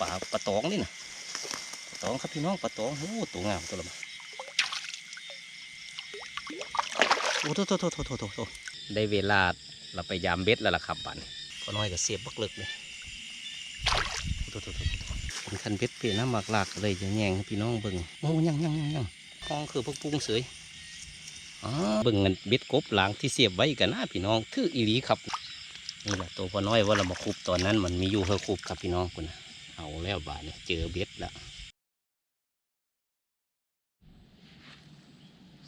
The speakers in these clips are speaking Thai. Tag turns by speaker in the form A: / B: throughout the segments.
A: ปลาปลาตองนี่นะปลาตองครับพี่น้องปลาตองโอ้ตัวงามตัวละมาโอ้โถโถโถโถโถโถโถได้เวลาเราไปยามเบ็ดแล้วล่ะครับบัดนพอน้อยก็เสียบบักเลิกเลยโถโถโถโถโถเป็นคันเบ็ดเปลี่ยนน้ำหมากหลากเลยจะแยงให้พี่น้องเบิ่งโอ้ยังยังยังยังห้องคือพวกปุ้งเสยอ๋อเบิ่งเงินเบ็ดกบหลังที่เสียบไว้กันนะพี่น้องถืออีหลีครับ นี่แหละตัวพอน้อยว่าเรามาคุบตอนนั้นมันมีอยู่เพื่อคุบครับพี่น้องคุณนะเอาแล้วบาดเนี่ยเจอเบ็ดแล้ว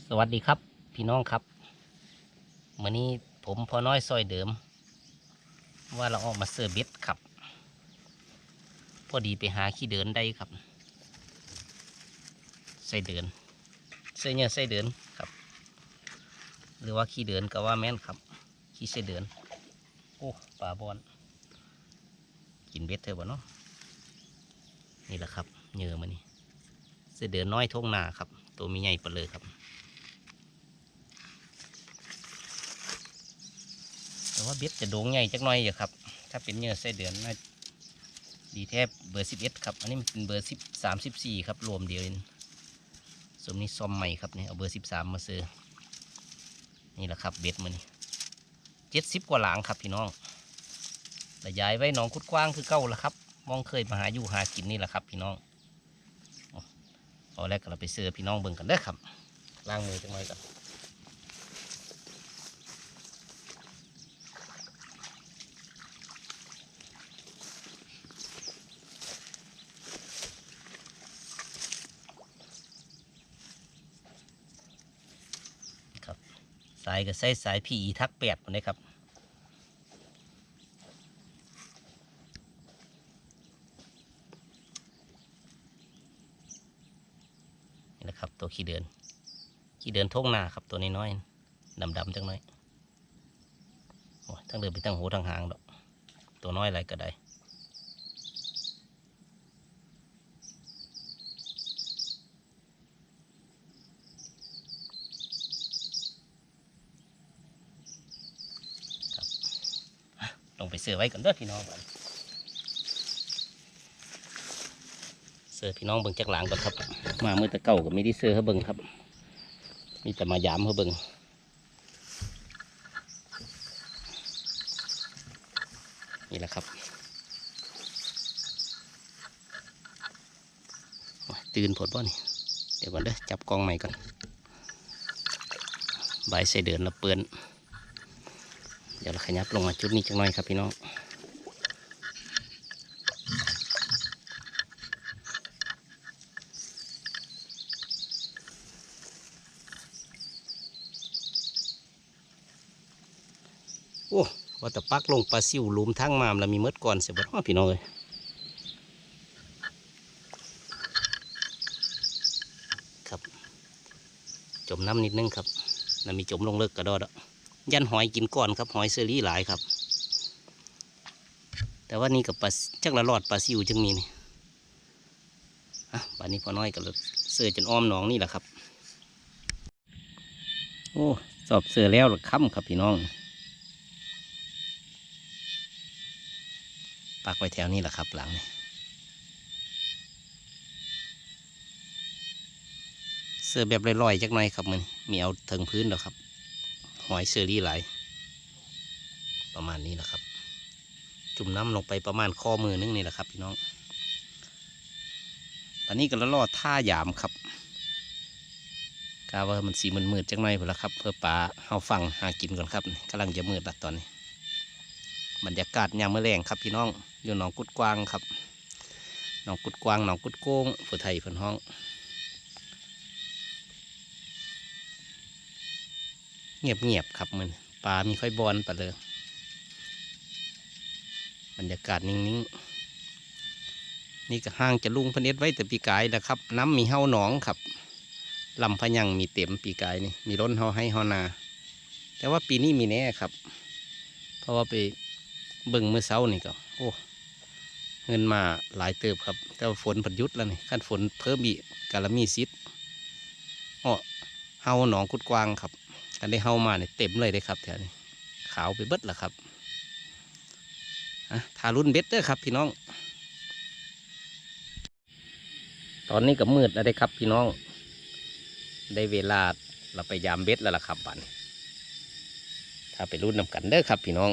A: สวัสดีครับ พี่น้องครับมื่อนี้ผมพอน้อยซอยเดิม ว่าเราออกมาเสือเบ็ดครับ พอดีไปหาขี้เดินได้ครับใส่เดินเสื้อเนี่ยใส่เดินครับ หรือว่าขี้เดินก็ว่าแม่นครับขี้ใส่เดิน โอ้ปลาบอนกินเบ็ดเถอะบ่เนาะนี่แหละครับเหยื่อมันนี่เสือเดือนน้อยทงนาครับ ตัวมีใหญ่ปเลยครับ แต่ว่าเบ็ดจะโด่งใหญ่จักหน่อยอยู่ครับ ถ้าเป็นเหยื่อเสือเดือนน่าดีแทบเบอร์สิบเอ็ดครับ อันนี้มันเป็นเบอร์สิบสามสิบสี่ครับ รวมเดียวเองสมนี้ซอมใหม่ครับนี่เอาเบอร์สิบสามมาซื้อนี่แหละครับเบ็ดมันนี่ เจ็ดสิบกว่าหลังครับพี่น้องแต่ย้ายไว้หนองคุดกว้างคือเก่าแล้วครับ มองเคยมาหาอยู่หากินนี่แหละครับ พี่น้องเอาแรกก็เราไปเสือพี่น้องเบิ่งกันเด้อครับล้างมือจังหน่อนครับ สายก็ใส่สายพีอีทักแปดมาเลยครับนี่แหละครับตัวขี้เดือนขี้เดือนทงหนาครับตัวน้อยๆดำๆจังน้อยโอ้ยทั้งเดินไปทั้งหูทั้งหางดอก ตัวน้อยอะไรก็ได้ ลงไปเสือไว้ก่อนเด้อพี่น้องเสือพี่น้องเบิ่งจากหลังก่อนครับ มาเมื่อตะเก่าก็ไม่ได้เสือเขาเบิ่งครับ มีแต่มายามเขาเบิ่งนี่แหละครับ ตื่นผดบ่นี่ เดี๋ยวก่อนเด้อจับกล้องใหม่ก่อนใบใส่เดินแล้วเปื้อน เดี๋ยวเราขยับลงมาจุดนี้จังหน่อยครับพี่น้องโอ้ว่าแต่ปักลงปลาซิวหลุมทั้งมามแล้วมีเมดก่อนเสียบ่เนาพี่น้องเลยครับ จมน้ำนิดนึงครับแล้วมีจมลงเลิกกระโดดอะ ยันหอยกินก่อนครับหอยเซอรี่หลายครับ แต่ว่านี่กับปลาจักละรอดปลาซิวจังมีนี่อะบ้านนี้พอน้อยกับเสือจนอ้อมหนองนี่แหละครับ โอ้สอบเสือแล้วหรือค่ำครับพี่น้องปักไว้แถวนี้แหละครับ หลังนี่เสือแบบลอยๆจักหน่อยครับมันมีเอาถึงพื้นแล้วครับ หอยเชอรี่ไหล ประมาณนี้แหละครับ จุ่มน้ำลงไปประมาณข้อมือนึงนี่แหละครับ พี่น้อง ตอนนี้ก็ล้วรอดท่าหยามครับกาว่ามันสีมันมืดๆจังหน่อยพอละครับ เพื่อปลาเฮาฟังหากินก่อนครับกำลังจะมืดละตอนนี้บรรยากาศยามเมื่อแรงครับ พี่น้องอยู่หนองกุดกวางครับหนองกุดกวางหนองกุดโก้งผู้ไทยเพิ่นห้อง เงียบเงียบๆครับมันปลามีค่อยบอนปเลยบรรยากาศนิ่งๆ นี่ก็ห้างจะลุงพเนตรไว้แต่ปีกายแล้วครับ น้ำมีเฮาหนองครับลำพยังมีเต็มปีกายนี่มีร้นเฮาให้เฮานา แต่ว่าปีนี้มีแน่ครับ เพราะว่าไปเบิ่งเมื่อเช้านี่ก็โอ้เงินมาหลายเติบครับ แต่ฝนผดยุดแล้วนี่ขั้นฝนเพิ่มอีกกาละมีซิดอ้อเฮาหนองกุดกวางครับ กันได้เข้ามาเนี่ยเต็มเลยได้ครับแถวนี้ขาวไปเบิดละครับอะทารุ่นเบ็ดเด้อครับ พี่น้อง ตอนนี้ก็มืดแล้วได้ครับ พี่น้อง ได้เวลาเราไปยามเบ็ดแล้วล่ะครับบันถ้าไปรุ่นนำกันเด้อครับ พี่น้อง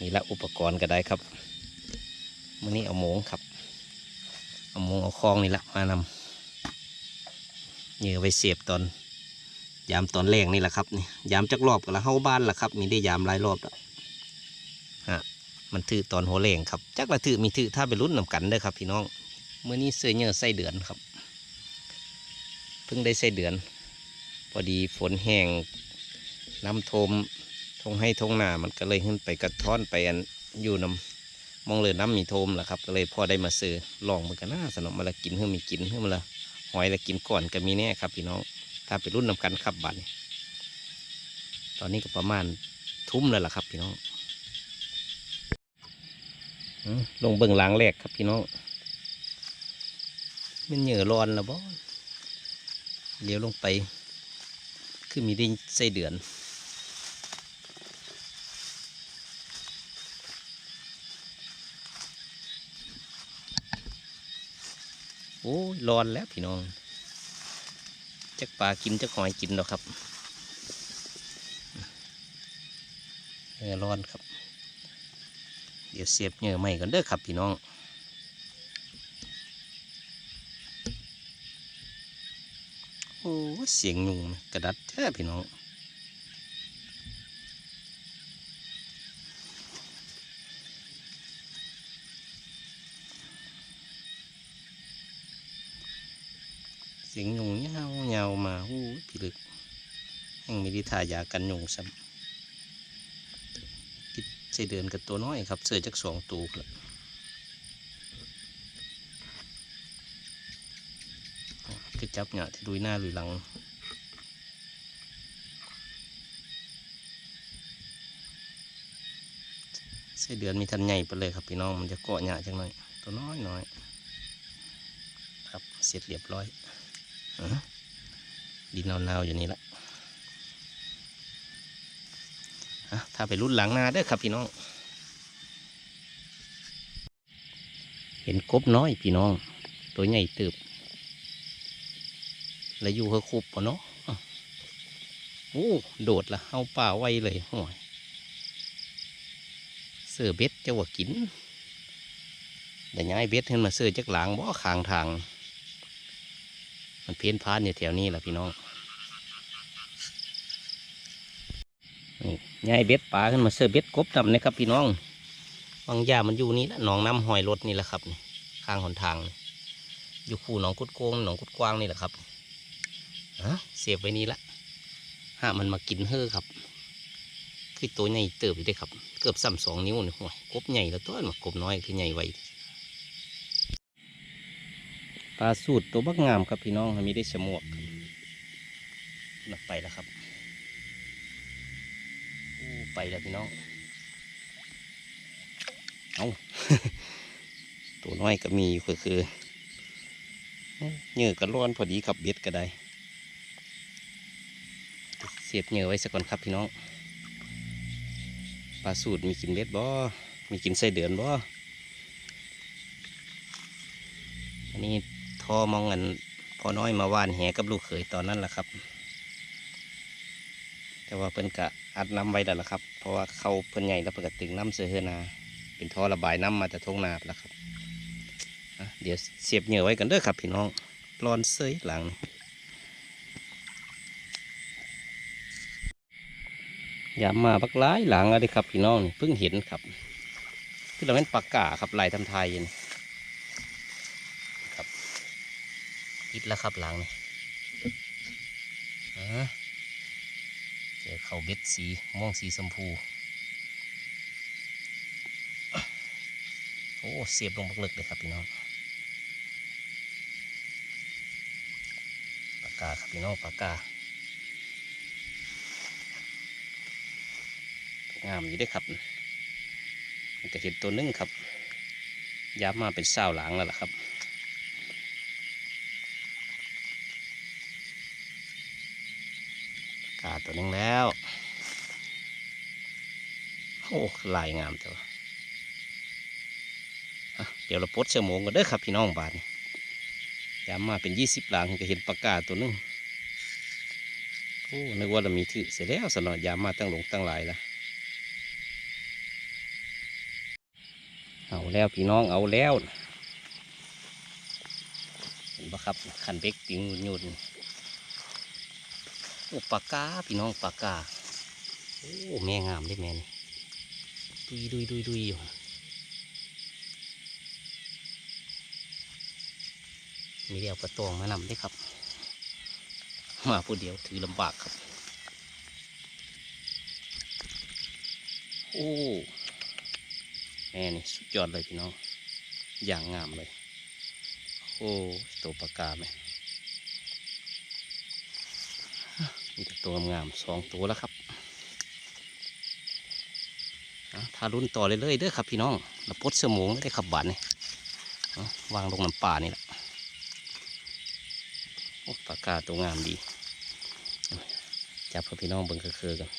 A: นี่ละอุปกรณ์ก็ได้ครับมื่อนี้เอาโมงครับ เอาโมงเอาคลองนี่ละมานำ เหยื่อไว้เสียบตอนยามตอนแรกนี่แหละครับนี่ยามจักรอบก็ละเข้าบ้านละครับ มีได้ยามหลายรอบแล้วฮะมันถือตอนหัวแรงครับจักละถือมีถือถ้าไปรุ่นนำกันเด้อครับ พี่น้องเมื่อนี้เสื้อเหยื่อไส้เดือนครับ เพิ่งได้ไส้เดือน พอดีฝนแห้งน้ำทมทงให้ทงหนามันก็เลยขึ้นไปกระท้อนไปอันอยู่น้ำมองเลยน้ำมีโทมแหละครับ ก็เลยพอได้มาซื้อลองมันก็น่าสนุกมาละกินเพื่อมีกินเพื่อมาละ หอยและกินก่อนก็มีแน่ครับพี่น้อง ถ้าไปรุ่นนำกันครับบัตรตอนนี้ก็ประมาณทุ่มแล้วล่ะครับ พี่น้องลงเบิ่งหล้างแรกครับพี่น้อง มันเหนื่อร้อนแล้วบ่เลี้ยวลงไป คือมีได้ไส้เดือน โอ้ยร้อนแล้วพี่น้องจักปลากินจักหอยกินหรอกครับเนื้อร้อนครับ เดี๋ยวเสียบเนื้อใหม่กันเด้อครับพี่น้องโอ้เสียงยุงกระดัดแท้พี่น้อง เสียงยุงเงาเงามาหู้พี่ลึกยังมีดิทายากันยุงซ้ำติดใส่เดือนกับตัวน้อยครับ เสือจักสองตัวครับคือจับเนี่ยที่ดูหน้าหรือหลังใส่เดือนมีทันใหญ่ไปเลยครับพี่น้องมันจะเกาะหยาจังหน่อยตัวน้อยน้อยครับเสร็จเรียบร้อย ดินหนาวๆอยู่นี่ละถ้าไปรุ่นหลังนาเด้อครับพี่น้อง เห็นกบน้อยพี่น้อง ตัวใหญ่ตืบแล้วอยู่เฮอคุบปะเนาะโอ้โดดละเอาป่าไวเลยห่วยเสือเบ็ดเจ้าว่ากิน แต่ย้ายเบ็ดขึ้นมาเสือจักหลังบ่ขางทาง มันเพี้ยนพานอยู่แถวนี้แหละพี่น้องนี่ยายเบ็ดปลาขึ้นมาเสิร์ฟเบ็ดกบดำนะครับพี่น้องบางยามันอยู่นี่แหละหนองน้ำหอยรถนี่แหละครับข้างหนทาง อยู่คู่หนองกุดโกงหนองกุดกว้างนี่แหละครับฮะเสียบไว้นี่ละห้ามันมากินเฮ้อครับ คือตัวใหญ่เติบอยู่เด้ครับ เกือบซ้ำสองนิ้วนี่ห่วยกบใหญ่แล้วตัวมันกบน้อยคือใหญ่ไว ปลาสูตรตัวบักงามครับพี่น้องมีได้ฉมวกนับไปแล้วครับไปแล้วพี่น้อง เอาตัวน้อยก็มีก็คือเหยื่อก็ร้อนพอดีครับเบ็ดก็ได้ เสียบเหยื่อไว้สักก่อนครับพี่น้อง ปลาสูตรมีกินเบ็ดบ่ มีกินไส้เดือนบ่ อันนี้ อมองเงินพอน้อยมาว่านแหกับลูกเขยตอนนั้นแหละครับ แต่ว่าเพิ่นกะอัดน้ำไว้แล้วล่ะครับ เพราะว่าเขาเพิ่นใหญ่แล้วเพิ่นกะตึงน้ำเสือเฮือนา เป็นท่อระบายน้ำมาจากท้องนาแล้วครับเดี๋ยวเสียบเหยื่อไว้กันเด้อครับพี่น้องร้อนเซยหลัง อย่ามาบักร้ายหลังอะไรครับพี่น้องนี่เพิ่งเห็นครับ คือเราเป็นปากกาครับลายทำไทยนี่ ปิดแล้วครับหลังนี่เจอเขาเบ็ดสีม่วงสีชมพู โอ้เสียบลงบักเลิกเลยครับพี่น้องปากกาครับพี่น้องปากกางามอยู่ได้อครับมันจะเห็นตัวหนึงครับย้ำมาเป็นเศร้าหลังแล้วล่ะครับาตัวหนึงแล้ว โอ้ลายงามจังวเดี๋ยวเราปลดเสื้อมงกันเด้อครับพี่น้องบาทนี่ยามมาเป็นยี่สิบหลังก็เห็นปากกาตัวหนึงโอ้นึกว่าเรามีถือเสร็จแล้วสนอยามมาตั้งหลงตั้งหลายละเอาแล้วพี่น้องเอาแล้วเห็นปะครับคันเบกติงยุ่นๆ โอ้ปากกาพี่น้องปากกาโอ้แม่งามได้แม่นี่ดุยดุยดุยดุยอยู่มีเดียวกระตวงมานำได้ครับ มาผู้เดียวถือลำบากครับ โอ้แม่นี่สุดยอดเลยพี่น้อง อย่างงามเลย โอ้ตัวปากกาไหมมีแต่ตัวงามสองตัวแล้วครับเอาทารุ่นต่อเลยเลยๆเด้อครับพี่น้องแล้วปดเสอหมงได้ขับบานนี่วางลงน้ำป่านี่แหละปากกาตัวงามดี จับกับพี่น้องเบิ่งคือๆกัน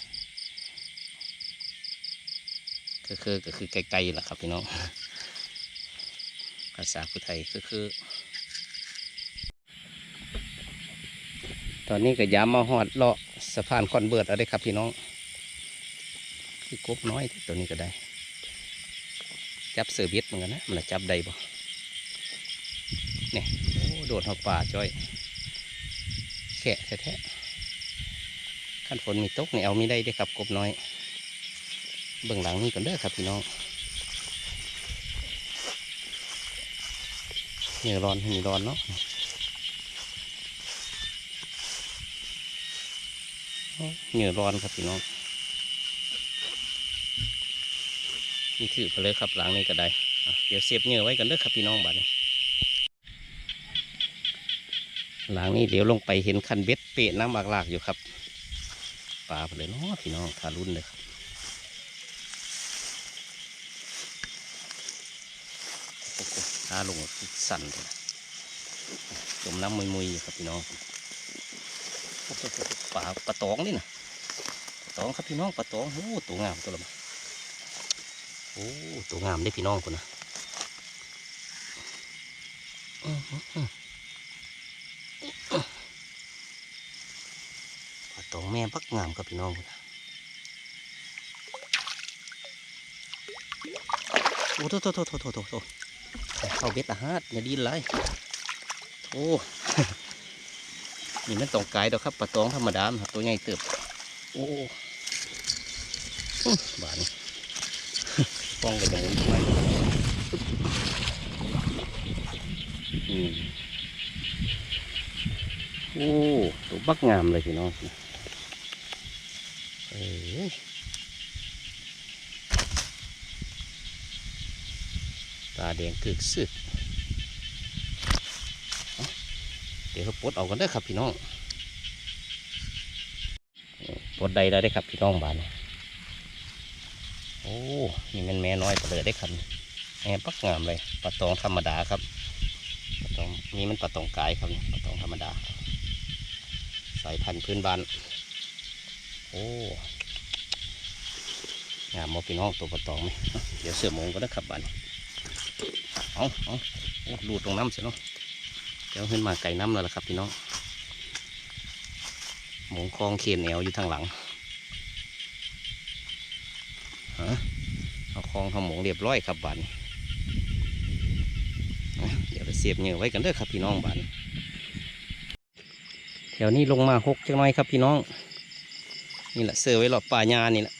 A: คือๆก็คือไกลๆล่ะครับพี่น้องภาษาพุทไทยคือ ตอนนี้ก็ย้ำมาหอดเลาะสะพานคอนเบิร์ดเอาได้ครับพี่น้องคือกบน้อยตัวนี้ก็ได้ จับเสือเบ็ดเหมือนกันนะมันจะจับได้บ่เนี่ยโอ้โดดเข้าป่าจ้อย แขะแท้ๆขั้นฝนมีตกเนี่ยเอาไม่ได้เด้ครับกบน้อย เบื้องหลังนี่ก่อนเด้อครับพี่น้องเหนื่อยร้อนมีร้อนเนาะ เหนื่อร้อนครับพี่น้องนี่ถือไปเลยครับหลังนี้ก็ได้เดี๋ยวเสียบเหงื่อไว้กันเด้อครับพี่น้องบัดนี้หลังนี้เดี๋ยวลงไปเห็นคันเบ็ดเปะน้ำหลากหลากอยู่ครับปลาไปเลยเนาะพี่น้องทารุ่นเลยครับโอ้โหทาลงสั่นเลยจมน้ำมุยๆอยู่ครับพี่น้อง ปลาปลาตองนี่นะปลาตองครับพี่น้องปลาตองโอ้ตัวงามตัวละมาโอ้ตัวงามได้พี่น้องคนนะปลาตองแม่พักงามกับพี่น้องพุ่นนะโอ้โถโถโถโถโถโถเข้าเบ็ดอาหารอย่าดีเลยโอ้ นี่มันตองกายดอกครับปลาตองธรรมดาครับตัวใหญ่เติบโอ้อื้อบานป้องกันอย่างนี้ไปอืมโอ้ตัวบักงามเลยพี่น้องเอ้ยตาแดงกึกซึกเอาเดี๋ยวเราปลดเอากันได้อครับพี่น้องปลดใดได้ได้อครับพี่น้องบานโอ้นี่มันแม่น้อยไปเลยได้ครับแม่ปักงามเลยปลาตองธรรมดาครับปลาตองนี่มันปลาตองกายครับปลาตองธรรมดา สายพันธุ์พื้นบ้าน โอ้งามมอพี่น้องตัวปลาตองไหมเดี๋ยวเสือหมงก็ได้ขับบ้านเอาเอาโอ้ดูดตรงน้ำเสียเนาะ เดี๋ยวขึ้นมาไก่น้ำแล้วล่ะครับพี่น้องหมงคลองเขียนแนวอยู่ทางหลังฮะเอาคลองทำหมงเรียบร้อยครับบ้านเดี๋ยวเราเสียบเหงื่อไว้กันเด้อครับพี่น้องบ้านแถวนี้ลงมาหกจังน้อยครับพี่น้อง นี่แหละเสือไว้หลอดป่าญานี่แหละ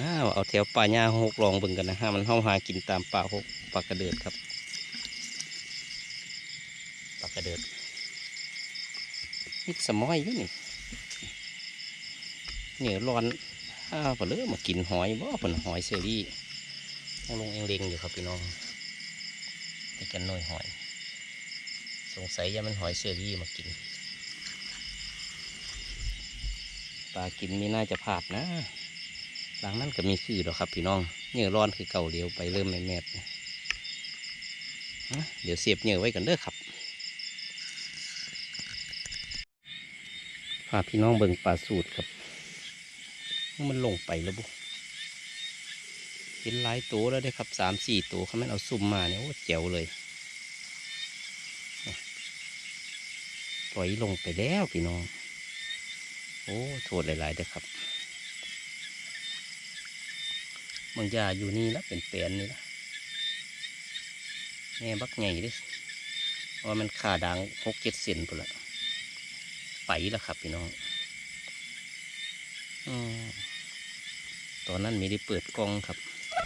A: น่าเอาแถวป่าญาหกลองบิ่งกันนะฮะมันเข้าหากินตามป่าหกปากระเดิดครับ ระเดิดนี่สมอยอยู่นี่เหนือร้อนอ้าวเปลือมากินหอยบ่เปิ่นหอยเซอรี่ต้องลงเองเลงอยู่ครับพี่น้องนี่กันหน่อยหอย สงสัยยังมันหอยเซอรี่มากินปลากินไม่น่าจะพลาดนะหลังนั้นก็มีคือดอกครับพี่น้องเหงื่อร้อนคือเก่าเดียวไปเริ่มแม่ๆนะฮะเดี๋ยวเสียบเหงื่อไว้กันเด้อครับ พาพี่น้องเบิ่งปลาสูตรครับ มันลงไปแล้วบุเห็นห็นหลายตัวแล้วได้ครับสามสี่ตัวเขาแม่เอาซุ่มมาเนี่ยโอ้เจ๋วเลยปล่อยลงไปแล้วพี่น้อง โอ้โทษหลายๆเด้อครับบางยาอยู่นี่และเป็นแปลนนี่ละแม่บักใหญ่ด้อเพราะว่ามันขาดังหกเจ็ดเซนพุ่นละ ไปแล้วครับพี่น้องอตอนนั้นไม่ได้เปิดกล้องครับ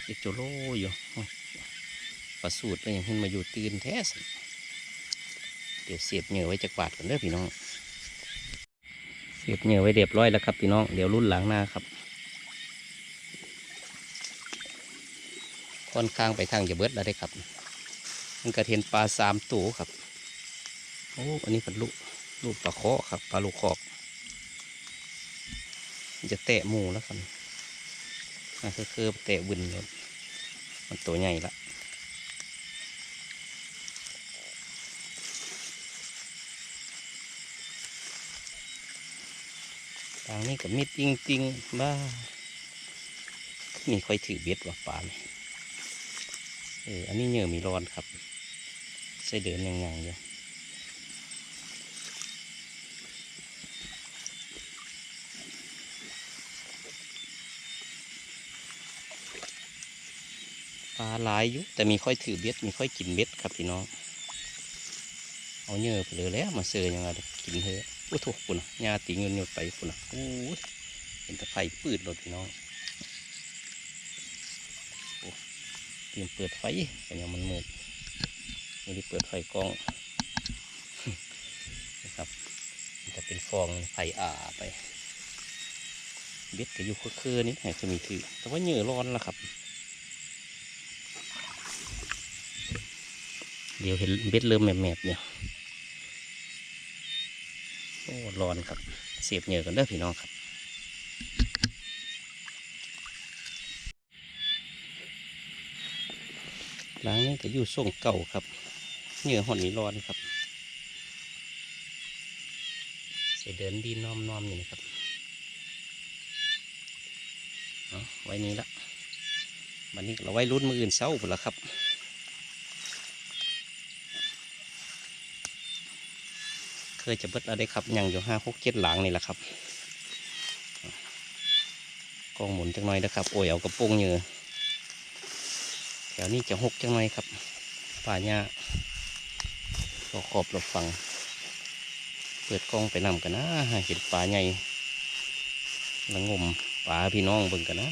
A: เด็กโจโลอยู่ประสูตรแล้วยังขึ้นมาอยู่ตื่นแท้สิเดี๋ยวเสียบเหงื่อไว้จากบาทกันเด้อพี่น้อง เสียบเหงื่อไว้เรียบร้อยแล้วครับพี่น้อง เดี๋ยวรุ่นหลังหน้าครับค่อนข้างไปทางจะเบิดแล้วได้ครับ มันกระเทียนปลาสามตัวครับ โอ้ อันนี้เป็นลู กลูกปลาเคาะครับปลาลูกคอกจะแตะหมูแล้วครับน่าคือคือแตะวินเลยมันตัวใหญ่ละทางนี้กับมิดจริงๆบ้ามีค่อยถือเบ็ดว่าปลาเนี่ยเอออันนี้เหยื่อมีร้อนครับใส่เดินยังยังอยู่ หลายอยู่แต่มีค่อยถือเบ็ดมีค่อยกินเบ็ดครับพี่น้อง เอาเหยื่อไปเลยแล้วมาเสือยังไงกินเถอะโอ้โถคุณนะยาตีเงินหยดไปคุณนะโอ้ยเห็นตะไฟปืดรถพี่น้องโอ้เตรียมเปิดไฟแต่ยังมันมืดไม่ได้เปิดไฟกล้องนะครับจะเป็นฟองไฟอ่าไปเบ็ดก็อยู่คือนี่แหละจะมีถือแต่ว่าเหงื่อร้อนแล้วครับ เดี๋ยวเห็นเบ็ดเริ่มแมบๆเนี่ยโอ้ร้อนครับ เสียบเหงื่อกันเด้อพี่น้องครับหลังนี้ก็อยู่ส่งเก่าครับเหงื่อหอนนี้ร้อนครับเสียเดินดีน้อมน้อมๆอยู่นะครับไว้นี้ละวันนี้เราไว้รุ่นมืออื่นเศร้าหมดแล้วครับ เคยจะเบิดอะไรครับยังอยู่ห้าหกเจ็ดหลังนี่แหละครับกองหมุนจังหน่อยนะครับ โอ้ยเอากระปรงเหงื่อแถวนี้จะหกจังหน่อยครับป่าหญ้าก็ขอบเราฟัง เปิดกล้องไปนำกันนะเห็นปลาใหญ่ละงมปลาพี่น้องเบิ่งกันนะ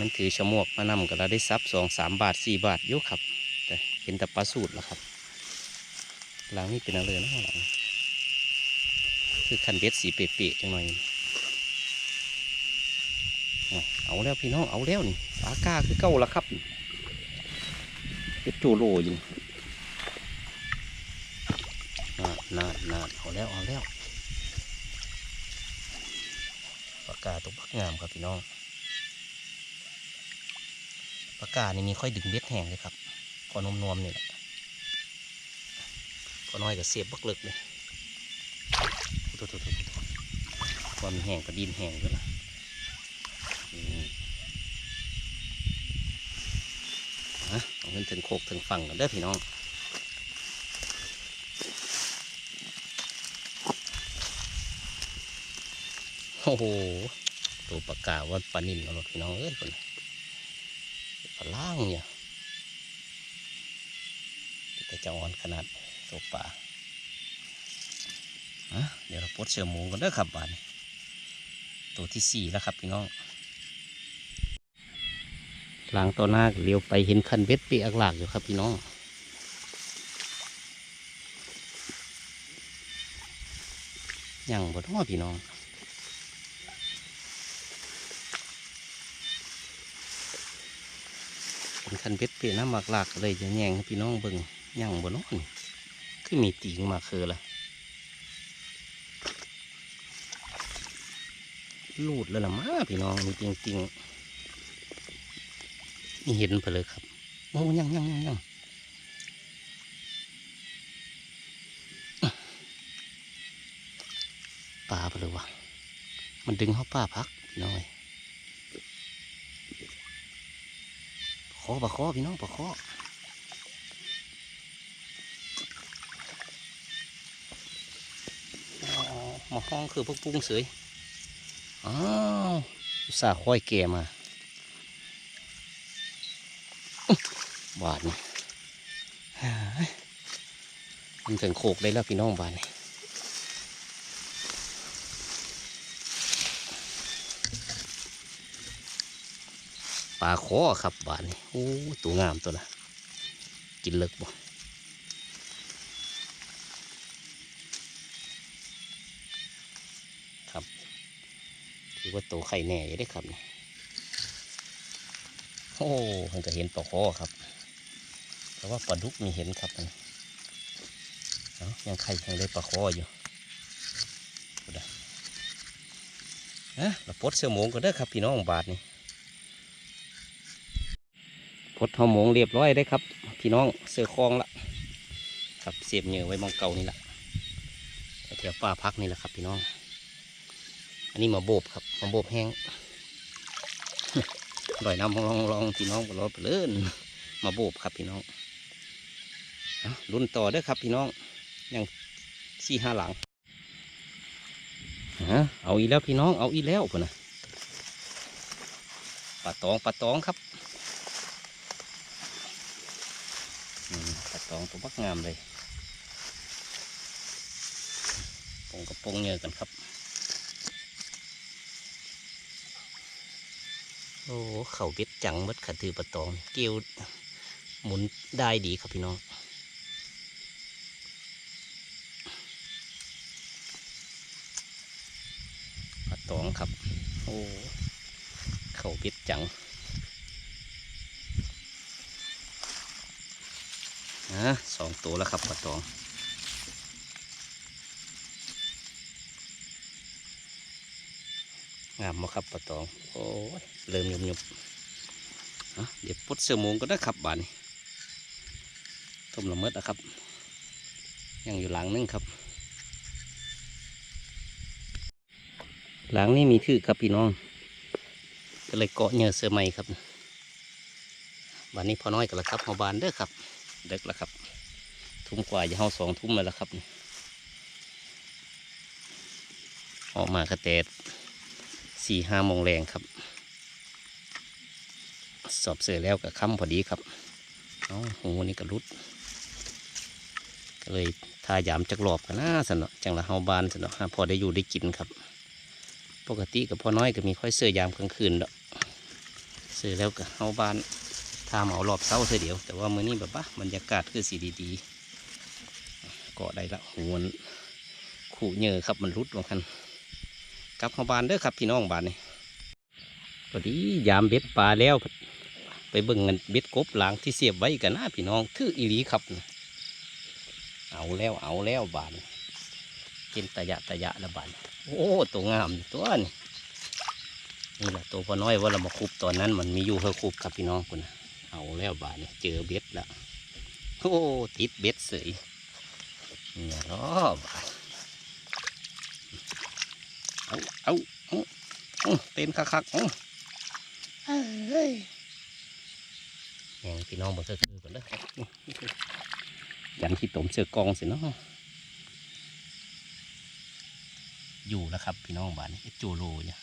A: มันถือชะมวกมานำก็เราได้ซับสองสามบาทสี่บาทอยุครับ แต่เห็นแต่ปลาสูตรแล้วครับหลังนี้เป็นอะไรนะหลังคือคันเบ็ดสีเปะๆจังหน่อยโอ้ยเอาแล้วพี่น้องเอาแล้วนี่ปลากล้าคือเก้าละครับเป็ดโจโลอยู่นี่นาดนาดนาดเอาแล้วเอาแล้วปลากาตัวพักงามครับพี่น้อง ปลากานี่มีค่อยดึงเบ็ดแห้งเลยครับพอนมนวมๆนี่แหละพอน้อยก็เสียบบักเลิกเลยโถ่ๆๆความนแห้งก็ดินแห้งด้วยนะนะเอาเงินถึงโคกถึงฝั่งกันเด้อพี่น้องโอ้โหตัวปลากาว่าปานิ่มเอาหมดพี่น้องเอ้ยคน ลาล่างเนี่ยแต่จะอ่อนขนาดตัวปลาอะเดี๋ยวเราปลดเสือหมูกันเด้อครับบานตัวที่สี่แล้วครับพี่น้องหลังต่อหน้าเลี้ยวไปเห็นคันเบ็ดเปียกหลากอยู่ครับพี่น้องยังบนหัวพี่น้อง เป็น คันเบ็ดเปียน้ำหมากหลากเลยจะแยงพี่น้องเบิ่งยังบนหัวนี่คือมีตีงมาคือละลูดแล้วล่ะมาพี่น้องมีจริงๆนี่เห็นไปเลยครับโอ้ยังยังยังยังปลาไปเลยวะมันดึงเข้าป้าพักพี่น้องเลย ขอปลาคอพี่น้องปลาคออ๋อมาห้องคือพวกปุ้งเสยอ้าวอุตส่าห์ค่อยแก่มาอื้อบาดนี่เฮ้ยมันถึงโขกได้แล้วพี่น้องบาดนี่ ปลาคอครับบานนี้โอ้ตัวงามตัวละกินเลิกบ่ครับถือว่าตัวไข่แน่ยู่ได้ครับนี่โอ้มันก็เห็นปลาคอครับ แต่ว่าปลาดุกมีเห็นครับมันเอ้ายังไข่ยังได้ปลาคออยู่ดูได้ฮะเราปลดเสื้อหมงก็ได้อครับพี่น้องบาทนี่ พดหอมงเรียบร้อยได้ครับ พี่น้องเสือคลองละครับเสียบเหยื่อไว้มองเก่านี่แหละแถวป่าพักนี่แหละครับ พี่น้อง อันนี้มาโบบครับมาโบบแห้งลอยน้ำลองลองพี่น้องรอเลื่อนมาโบบครับพี่น้องเอารุ่นต่อเด้อครับ พี่น้องยังสี่ห้าหลังฮะเอาอีแล้วพี่น้องเอาอีแล้วพ่นนะปลาตองปลาตองครับ อืมปลา ตัวบักงามเลยปงกระปงเยอะกันครับ โอ้เข่าเบ็ดจังเบิดขัดถือปลาตองเกี่ยวหมุนได้ดีครับพี่น้องปลาตองครับ โอ้เข่าเบ็ดจัง นะสองตัวแล้วครับปลาตองงามมาครับปลาตอง โอ้ยเริ่มยุบยุบๆเดี๋ยวพุดเสือมูก็ได้ครับบานนี้ต้มละเมิดนะครับ ยังอยู่หลังนึงครับ หลังนี้มีทื่อครับพี่น้องก็เลยเกาะเหยื่อเสือใหม่ครับ บานนี้พอน้อยกันแล้วครับเอาบานเด้อครับ เด็กแล้วครับ ทุ่มกว่าจะเข้าสองทุ่มแล้วครับ ออกมากระแตสี่ห้าโมงแรงครับ สอบเสร็จแล้วกับค่ำพอดีครับเอาหูนี่ก็รุด ก็เลยทายามจักรอบกันนะสนอจังละเฮาบานสนอพอได้อยู่ได้กินครับ ปกติกับพ่อน้อยก็มีค่อยเสื้อยามกลางคืนดอกเสื้อแล้วก็เฮาบาน ทาเหมารอบเศร้าเสียเดียว แต่ว่ามื้อนี้แบบว่าบรรยากาศคือสีดีๆเกาะได้ละหวนขู่เหยอครับมันรุดลงกันกลับเข้าบ้านเด้อครับพี่น้องบ้านนี่พอดียามเบ็ดปลาแล้ว ไปเบิ่งเงินเบ็ดกบหลังที่เสียบไว้กันนะพี่น้องคืออีหลีครับ เอาแล้วเอาแล้วบานกินตะยะตะยะละบานโอ้ตัวงามตัวนี่นี่แหละตัวพอน้อยว่าเรามาคุบตอนนั้นมันมีอยู่เพื่อคุบครับพี่น้องคนนะ เอาแล้วบาดนี้เจอเบ็ดแล้วโอ้ติดเบ็ดเสยเนี่ยล้อบาดเอาเอาเอาเอาเต้นคักๆเอาเฮ้ยแหงพี่น้องบอกเธอคือกันเด้อครับยันที่ตมเสือกองสิเนาะอยู่แล้วครับ พี่น้องบาดนี้ไอ้จูโรเนี่ย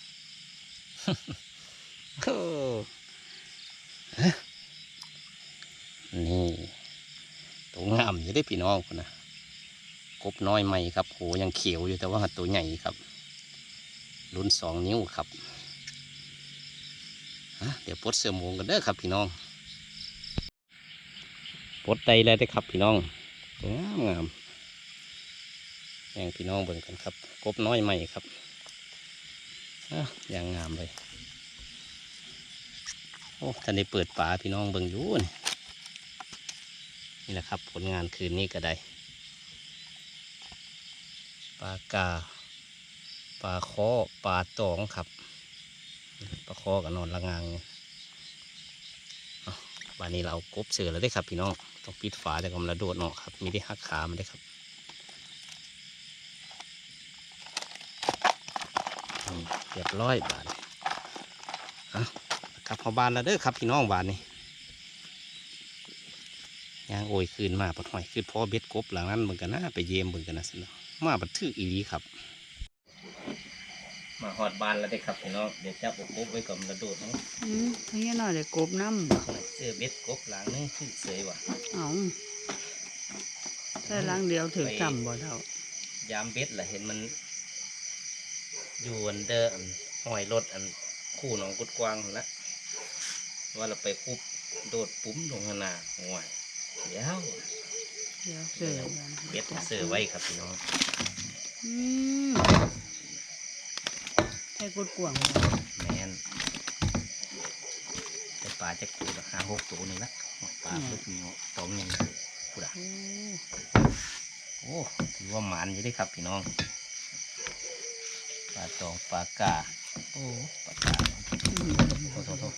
A: โอ้ นี่ตัวงามอยู่ได้พี่น้องคนนะกบน้อยใหม่ครับโหยังเขียวอยู่แต่ว่าตัวใหญ่ครับรุ่นสองนิ้วครับเดี๋ยวปลดเสื้อมงกันเด้อครับพี่น้องปลดใดแล้วได้ครับพี่น้องตัวงามงามแย่งพี่น้องเบิ่งกันครับ กบน้อยใหม่ครับอย่างงามเลยโอ้ท่านได้เปิดป่าพี่น้องเบิ่งอยู่นี่ นี่แหละครับ ผลงานคืนนี้ก็ได้ปลากาปลาคอปลาตองครับปลาคอกับนอนละงางวันนี้เรากบเสือแล้วได้ครับ พี่น้องต้องปิดฝาแต่กำลังโดดเนาะครับมีได้หักขามันได้ครับเรียบร้อยบาทอะครับพอบานแล้วเด้อครับพี่น้องบานนี่ ยางโอยคืนมาปัดหอยคืนพ่อเบ็ดกบหลังนั้นเหมือนกันนะไปเยี่ยมเหมือนกันนะสิเนาะมาบัดถืออีหลีครับ มาหอดบานแล้วได้ครับพี่น้องเดี๋ยวจับกบไว้ก่อนระโดดเนาะ
B: อืมเฮียน้อยได้กบน้
A: เสื้อเบ็ดกบหลังนึงคือเสยว่ะำ
B: เอาแค่ล้างเดียวถึงจำบ่เท่ายา
A: มเบ็ดละเห็นมัน อยู่อันเดอร์อันหอยรถอันคู่หนองกุดกวางนั่นละว่าเราไปคุบโดดปุ้มลงขางหนาห่วย เดี๋ยว
B: เดี๋ยวเสือกัน
A: เบ็ดเสือไว้ครับพี่น้อง
B: อืมใช่กดกวางบ่
A: แมนแต่ปลาจะกูละห้าหกตัวนี่ละปลาเพิ่งมีตองยังกูละ
B: โอ้
A: โอ้ถือว่าหมานอยู่เด้ครับพี่น้องปลาตองปลากาโอ้ปลากา
B: อืม
A: โทษโทษโทษ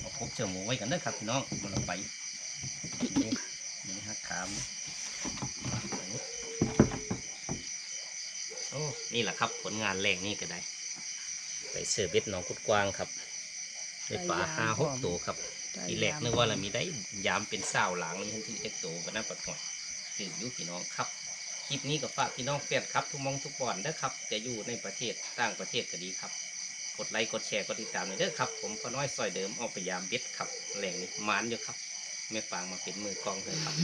A: เอาครบเชือหมูไว้กันเด้อครับพี่น้องมันเอาไป นี่นี่ฮักขามโอ้นี่แหละครับผลงานแรกนี่ก็ได้ ไปเสือเบ็ดหนองกุดกวางครับได้ปลาห้าหกตัวครับ ทีแรกนึกว่าเรามีได้ยามเป็นสาวหลังนี่ทันทีเอ็กโตก็น่าปัดหอยถืออยู่พี่น้องครับคลิปนี้ก็ฝากพี่น้องแฟนครับ ทุกหมองทุกบอนนะครับ จะอยู่ในประเทศต่างประเทศก็ดีครับ กดไลค์กดแชร์กดติดตามหน่อยเด้อครับ ผมก็น้อยซอยเดิมเอาไปยามเบ็ดครับแหล่งนี้มานอยู่ครับ แม่ปางมาเป็นมือกลองเลยครับ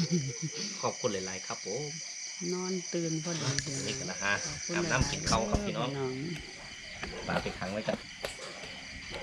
A: ขอบคุณหลายๆครับผม
B: นอนตื่นพอดีเดี๋ยว
A: นี่กันนะฮะ
B: ขอบคุณ
A: อาบน้ำกินข้าวครับพี่น้อง
B: เด้
A: ปลาไปขังไว้กัน